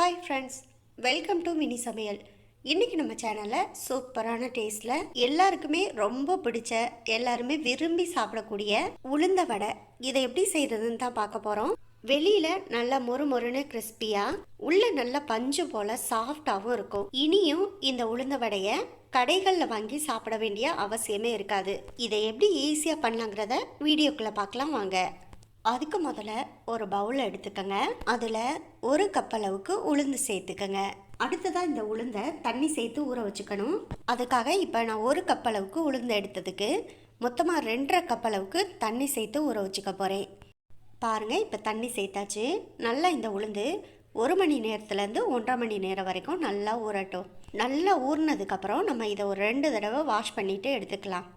Hi friends welcome to mini சமையல் இன்றைக்கி நம்ம சேனலில் சூப்பரான டேஸ்ட்டில் எல்லாருக்குமே ரொம்ப பிடிச்ச எல்லாருமே விரும்பி சாப்பிடக்கூடிய உளுந்த வடை. இதை எப்படி செய்கிறதுன்னு தான் பார்க்க போகிறோம் வெளியில் நல்லா மொறு மொறுன்னு கிறிஸ்பியாக உள்ளே நல்ல பஞ்சு போல் சாஃப்டாகவும் இருக்கும். இனியும் இந்த உளுந்த வடையை கடைகளில் வாங்கி சாப்பிட வேண்டிய அவசியமே இருக்காது. இதை எப்படி ஈஸியாக பண்ணலாங்கிறத வீடியோக்குள்ளே பார்க்கலாம் வாங்க. அதுக்கு முதல்ல ஒரு பவுல் எடுத்துக்கோங்க. அதில் ஒரு கப் அளவுக்கு உளுந்து சேர்த்துக்கோங்க. அடுத்ததாக இந்த உளுந்தை தண்ணி சேர்த்து ஊற வச்சுக்கணும். அதுக்காக இப்போ நான் ஒரு கப் அளவுக்கு உளுந்து எடுத்ததுக்கு மொத்தமாக ரெண்டரை கப் அளவுக்கு தண்ணி சேர்த்து ஊற வச்சுக்க போகிறேன் பாருங்கள் இப்போ தண்ணி சேர்த்தாச்சு. நல்லா இந்த உளுந்து ஒரு மணி நேரத்துலேருந்து ஒன்றரை மணி நேரம் வரைக்கும் நல்லா ஊறட்டும். நல்லா ஊறினதுக்கப்புறம் நம்ம இதை ஒரு ரெண்டு தடவை வாஷ் பண்ணிவிட்டு எடுத்துக்கலாம்.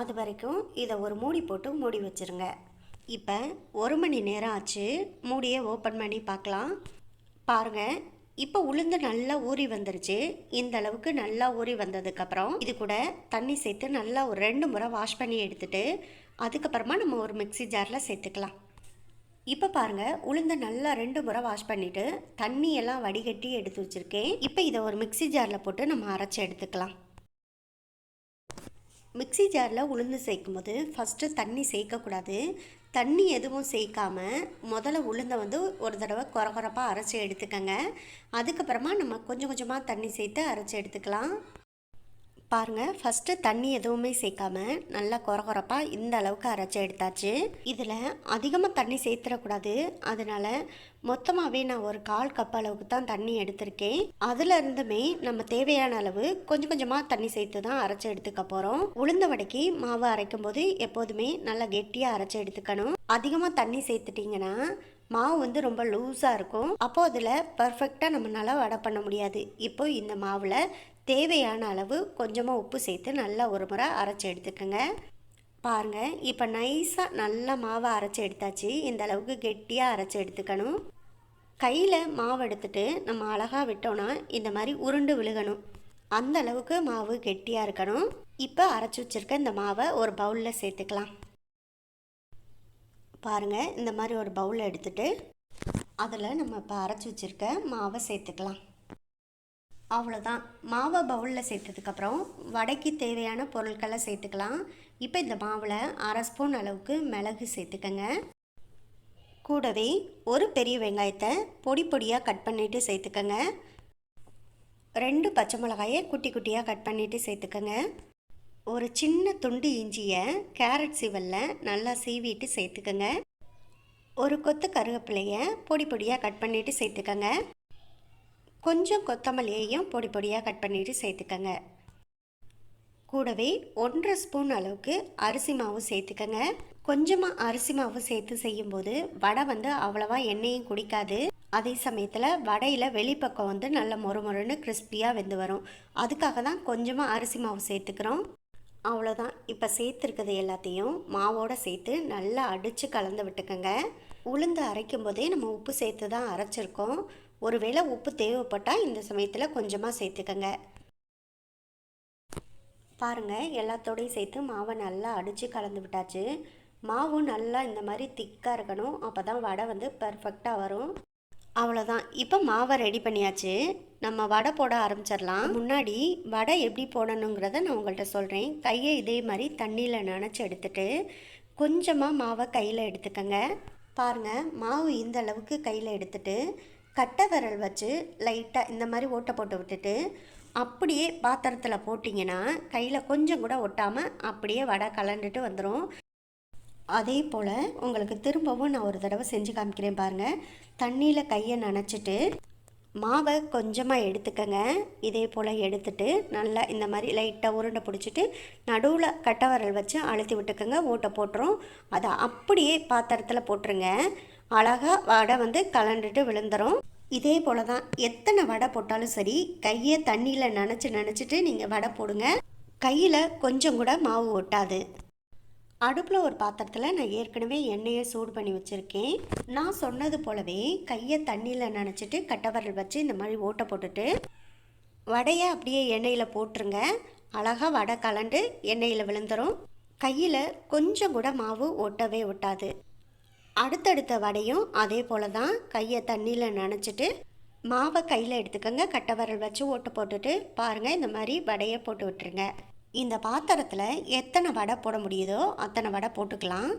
அது வரைக்கும் இதை ஒரு மூடி போட்டு மூடி வச்சுருங்க. இப்போ ஒரு மணி நேரம் ஆச்சு மூடியை ஓப்பன் பண்ணி பார்க்கலாம். பாருங்கள் இப்போ உளுந்து நல்லா ஊறி வந்துருச்சு. இந்த அளவுக்கு நல்லா ஊறி வந்ததுக்கப்புறம் இது கூட தண்ணி சேர்த்து நல்லா ஒரு ரெண்டு முறை வாஷ் பண்ணி எடுத்துட்டு அதுக்கப்புறமா நம்ம ஒரு மிக்ஸி ஜாரில் சேர்த்துக்கலாம். இப்போ பாருங்கள் உளுந்தை நல்லா ரெண்டு முறை வாஷ் பண்ணிவிட்டு தண்ணியெல்லாம் வடிகட்டி எடுத்து வச்சுருக்கேன். இப்போ இதை ஒரு மிக்ஸி ஜாரில் போட்டு நம்ம அரைச்சி எடுத்துக்கலாம். மிக்ஸி ஜாரில் உளுந்து சேர்க்கும் போது ஃபஸ்ட்டு தண்ணி சேர்க்கக்கூடாது. தண்ணி எதுவும் சேர்க்காம முதல்ல உளுந்தை வந்து ஒரு தடவை குற குறப்பாக அரைச்சி எடுத்துக்கோங்க. அதுக்கப்புறமா நம்ம கொஞ்சம் கொஞ்சமாக தண்ணி சேர்த்து அரைச்சி எடுத்துக்கலாம். பாருங்கள் ஃபஸ்ட்டு தண்ணி எதுவுமே சேர்க்காம நல்லா குறை குறைப்பாக இந்த அளவுக்கு அரைச்சி எடுத்தாச்சு. இதில் அதிகமாக தண்ணி சேர்த்துடக்கூடாது. அதனால் மொத்தமாகவே நான் ஒரு கால் கப் அளவுக்கு தான் தண்ணி எடுத்திருக்கேன். அதில் இருந்துமே நம்ம தேவையான அளவு கொஞ்சம் கொஞ்சமாக தண்ணி சேர்த்து தான் அரைச்சி எடுத்துக்க போகிறோம் உளுந்த வடைக்கு மாவு அரைக்கும் போது எப்போதுமே நல்லா கெட்டியாக அரைச்சி எடுத்துக்கணும். அதிகமாக தண்ணி சேர்த்துட்டிங்கன்னா மாவு வந்து ரொம்ப லூஸாக இருக்கும். அப்போது அதில் பர்ஃபெக்டாக நம்மளால் வடை பண்ண முடியாது. இப்போ இந்த மாவில் தேவையான அளவு கொஞ்சமாக உப்பு சேர்த்து நல்லா ஒரு முறை அரைச்சி எடுத்துக்கோங்க. பாருங்கள் இப்போ நைஸாக நல்லா மாவை அரைச்சி எடுத்தாச்சு. இந்த அளவுக்கு கெட்டியாக அரைச்சி எடுத்துக்கணும். கையில் மாவு எடுத்துட்டு நம்ம அழகாக விட்டோன்னா இந்த மாதிரி உருண்டு விழுகணும். அந்த அளவுக்கு மாவு கெட்டியாக இருக்கணும். இப்போ அரைச்சி வச்சுருக்க இந்த மாவை ஒரு பவுலில் சேர்த்துக்கலாம். பாருங்கள் இந்த மாதிரி ஒரு பவுலில் எடுத்துட்டு அதில் நம்ம இப்போ அரைச்சி வச்சுருக்க மாவை சேர்த்துக்கலாம். அவ்வளோதான் மாவை பவுலில் சேர்த்ததுக்கப்புறம் வடைக்கு தேவையான பொருட்களை சேர்த்துக்கலாம். இப்போ இந்த மாவில் அரை ஸ்பூன் அளவுக்கு மிளகு சேர்த்துக்கங்க. கூடவே ஒரு பெரிய வெங்காயத்தை பொடி பொடியாக கட் பண்ணிவிட்டு சேர்த்துக்கங்க. ரெண்டு பச்சை மிளகாயை குட்டி குட்டியாக கட் பண்ணிவிட்டு சேர்த்துக்கங்க. ஒரு சின்ன துண்டு இஞ்சியை கேரட் சிவலில் நல்லா சீவிட்டு சேர்த்துக்கங்க. ஒரு கொத்து கருவேப்பிலையை பொடி பொடியாக கட் பண்ணிவிட்டு சேர்த்துக்கங்க. கொஞ்சம் கொத்தமல்லியையும் பொடி பொடியாக கட் பண்ணிவிட்டு சேர்த்துக்கங்க. கூடவே ஒன்றரை ஸ்பூன் அளவுக்கு அரிசி மாவு சேர்த்துக்கங்க. கொஞ்சமாக அரிசி மாவு சேர்த்து செய்யும்போது வடை வந்து அவ்வளவா எண்ணெயும் குடிக்காது. அதே சமயத்தில் வடையில் வெளிப்பக்கம் வந்து நல்ல மொறு மொறுன்னு கிறிஸ்பியாக வெந்து வரும். அதுக்காக தான் கொஞ்சமாக அரிசி மாவு சேர்த்துக்கிறோம். அவ்வளோதான் இப்போ சேர்த்துருக்கிறது எல்லாத்தையும் மாவோடு சேர்த்து நல்லா அடித்து கலந்து விட்டுக்கோங்க. உளுந்து அரைக்கும் போதே நம்ம உப்பு சேர்த்து தான் அரைச்சிருக்கோம். ஒருவேளை உப்பு தேவைப்பட்டால் இந்த சமயத்தில் கொஞ்சமாக சேர்த்துக்கங்க. பாருங்கள் எல்லாத்தோடையும் சேர்த்து மாவை நல்லா அடித்து கலந்து விட்டாச்சு. மாவும் நல்லா இந்த மாதிரி திக்காக இருக்கணும். அப்போ தான் வடை வந்து பர்ஃபெக்டாக வரும். அவ்வளோதான் இப்போ மாவை ரெடி பண்ணியாச்சு. நம்ம வடை போட ஆரம்பிச்சிடலாம். முன்னாடி வடை எப்படி போடணுங்கிறத நான் உங்கள்கிட்ட சொல்கிறேன் கையை இதே மாதிரி தண்ணியில் நனைச்சி எடுத்துட்டு கொஞ்சமாக மாவை கையில் எடுத்துக்கங்க. பாருங்கள் மாவு இந்த அளவுக்கு கையில் எடுத்துட்டு கட்டை விரல் வச்சு லைட்டாக இந்த மாதிரி ஓட்டை போட்டு விட்டுட்டு அப்படியே பாத்திரத்தில் போட்டிங்கன்னா கையில் கொஞ்சம் கூட ஒட்டாமல் அப்படியே வடை கலண்டுட்டு வந்துடும் அதே போல் உங்களுக்கு திரும்பவும் நான் ஒரு தடவை செஞ்சு காமிக்கிறேன் பாருங்கள் தண்ணியில் கையை நனைச்சிட்டு மாவை கொஞ்சமாக எடுத்துக்கங்க. இதே போல் எடுத்துட்டு நல்லா இந்த மாதிரி லைட்டாக உருண்டை பிடிச்சிட்டு நடுவில் கட்டவரல் வச்சு அழுத்தி விட்டுக்கோங்க. ஓட்டை போட்டுரும். அதை அப்படியே பாத்திரத்தில் போட்டுருங்க. அழகாக வடை வந்து கலண்டுட்டு விழுந்துடும் இதே போல் தான் எத்தனை வடை போட்டாலும் சரி கையை தண்ணியில் நினச்சி நினச்சிட்டு நீங்கள் வடை போடுங்க. கையில் கொஞ்சம் கூட மாவு ஒட்டாது. அடுப்பில் ஒரு பாத்திரத்தில் நான் ஏற்கனவே எண்ணெயை சூடு பண்ணி வச்சுருக்கேன். நான் சொன்னது போலவே கையை தண்ணியில் நினச்சிட்டு கட்டவரல் வச்சு இந்த மாதிரி ஓட்டை போட்டுட்டு வடையை அப்படியே எண்ணெயில் போட்டுருங்க. அழகாக வடை கலண்டு எண்ணெயில் விழுந்துடும் கையில் கொஞ்சம் கூட மாவு ஒட்டவே ஒட்டாது. அடுத்தடுத்த வடையும் அதே போல் தான் கையை தண்ணியில் நனைச்சிட்டு மாவை கையில் எடுத்துக்கோங்க. கட்டைவரல் வச்சு ஓட்டு போட்டுட்டு பாருங்கள் இந்த மாதிரி வடையை போட்டு விட்டுருங்க. இந்த பாத்திரத்தில் எத்தனை வடை போட முடியுதோ அத்தனை வடை போட்டுக்கலாம்.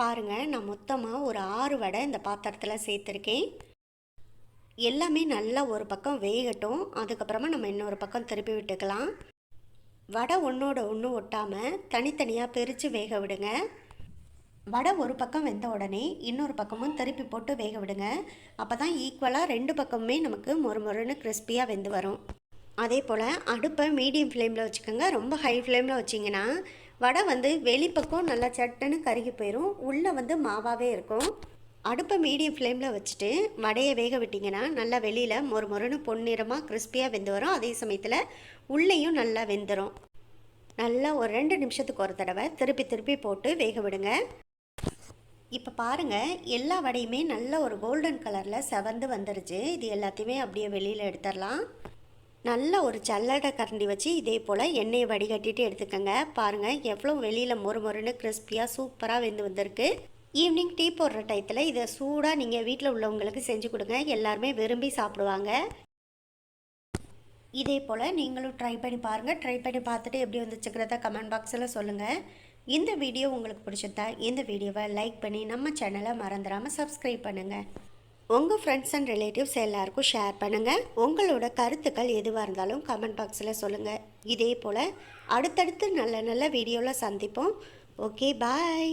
பாருங்கள் நான் மொத்தமாக ஒரு ஆறு வடை இந்த பாத்திரத்தில் சேர்த்துருக்கேன். எல்லாமே நல்லா ஒரு பக்கம் வேகட்டும். அதுக்கப்புறமா நம்ம இன்னொரு பக்கம் திருப்பி விட்டுக்கலாம். வடை ஒன்றோட ஒன்று ஒட்டாமல் தனித்தனியாக பிரித்து வேக விடுங்க. வடை ஒரு பக்கம் வெந்த உடனே இன்னொரு பக்கமும் திருப்பி போட்டு வேக விடுங்க. அப்போ தான் ஈக்குவலாக ரெண்டு பக்கமுமே நமக்கு மொறு மொறுன்னு கிறிஸ்பியாக வெந்து வரும். அதே போல் அடுப்பை மீடியம் ஃப்ளேமில் வச்சுக்கோங்க. ரொம்ப ஹை ஃப்ளேமில் வச்சிங்கன்னா வடை வந்து வெளிப்பக்கம் நல்லா சட்டுன்னு கருகி போயிடும் உள்ளே வந்து மாவாகவே இருக்கும். அடுப்பை மீடியம் ஃப்ளேமில் வச்சுட்டு வடையை வேக விட்டிங்கன்னா நல்லா வெளியில் மொறு மொறுன்னு பொன்னிறமாக கிறிஸ்பியாக வெந்து வரும். அதே சமயத்தில் உள்ளேயும் நல்லா வெந்துடும் நல்லா ஒரு ரெண்டு நிமிஷத்துக்கு ஒரு தடவை திருப்பி திருப்பி போட்டு வேக விடுங்க. இப்போ பாருங்கள் எல்லா வடையுமே நல்ல ஒரு கோல்டன் கலரில் செவந்து வந்துருச்சு. இது எல்லாத்தையுமே அப்படியே வெளியில் எடுத்துடலாம். நல்ல ஒரு சல்லடை கரண்டி வச்சு இதே போல் எண்ணெயை வடிகட்டிட்டு எடுத்துக்கோங்க. பாருங்கள் எவ்வளோ வெளியில் மொறு மொறுன்னு கிறிஸ்பியாக சூப்பராக வெந்து வந்திருக்கு. ஈவினிங் டீ போடுற டயத்தில் இதை சூடாக நீங்கள் வீட்டில் உள்ளவங்களுக்கு செஞ்சு கொடுங்க. எல்லாருமே விரும்பி சாப்பிடுவாங்க. இதே போல் நீங்களும் ட்ரை பண்ணி பாருங்கள் ட்ரை பண்ணி பார்த்துட்டு எப்படி வந்துச்சுக்கிறத கமெண்ட் பாக்ஸில் சொல்லுங்கள் இந்த வீடியோ உங்களுக்கு பிடிச்சிருந்தா இந்த வீடியோவை லைக் பண்ணி நம்ம சேனலை மறந்துடாமல் சப்ஸ்கிரைப் பண்ணுங்கள் உங்கள் ஃப்ரெண்ட்ஸ் அண்ட் ரிலேட்டிவ்ஸ் எல்லாருக்கும் ஷேர் பண்ணுங்கள் உங்களோட கருத்துக்கள் எதுவாக இருந்தாலும் கமெண்ட் பாக்ஸில் சொல்லுங்கள் இதே போல் அடுத்தடுத்து நல்ல நல்ல வீடியோவில் சந்திப்போம். Okay bye